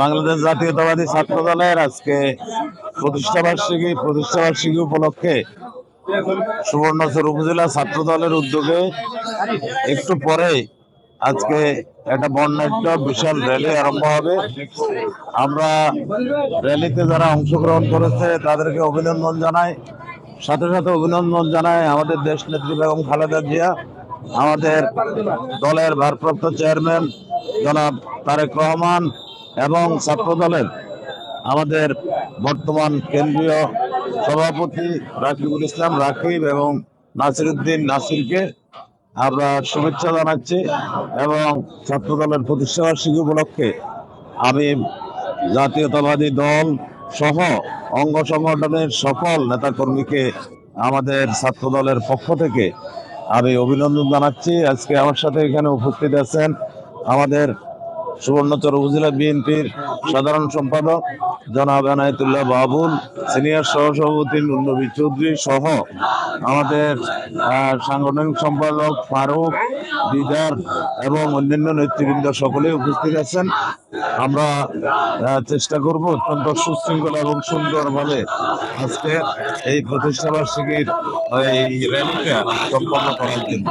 বাংলাদেশ জাতীয়তাবাদী ছাত্র দলের আজকে প্রতিষ্ঠা বার্ষিকী প্রতিষ্ঠা বার্ষিকী উপলক্ষে সুবর্ণচর উপজেলা ছাত্র দলের উদ্যোগে একটু পরে আজকে একটা বর্ণাঢ্য বিশাল র্যালি আরম্ভ হবে। আমরা র্যালিতে যারা অংশগ্রহণ করেছে, তাদেরকে অভিনন্দন জানাই। সাথে সাথে অভিনন্দন জানাই আমাদের দেশ নেত্রী বেগম খালেদা জিয়া, আমাদের দলের ভারপ্রাপ্ত চেয়ারম্যান জনাব তারেক রহমান এবং ছাত্র দলের আমাদের বর্তমান কেন্দ্রীয় সভাপতি রাকিবুল ইসলাম রাকিব এবং নাসিরুদ্দিন নাসিরকে আমরা শুভেচ্ছা জানাচ্ছি এবং ছাত্র দলের প্রতিষ্ঠাবার্ষিকী উপলক্ষে আমি জাতীয়তাবাদী দল সহ অঙ্গ সংগঠনের সকল নেতাকর্মীকে আমাদের ছাত্র দলের পক্ষ থেকে আমি অভিনন্দন জানাচ্ছি। আজকে আমার সাথে এখানে উপস্থিত আছেন আমাদের সুবর্ণচর উপজেলা বিএনপির সাধারণ সম্পাদক জনাব এনায়তুল্লাহ বাবুল, সিনিয়র সহসভাপতি নুরনবী চৌধুরী সহ আমাদের সাংগঠনিক সম্পাদক ফারুক, দিদার এবং অন্যান্য নেতৃবৃন্দ সকলে উপস্থিত আছেন। আমরা চেষ্টা করব অত্যন্ত সুশৃঙ্খল এবং সুন্দরভাবে আজকে এই প্রতিষ্ঠাবার্ষিকীর, এই র্যালিটা সম্পন্ন করার জন্য।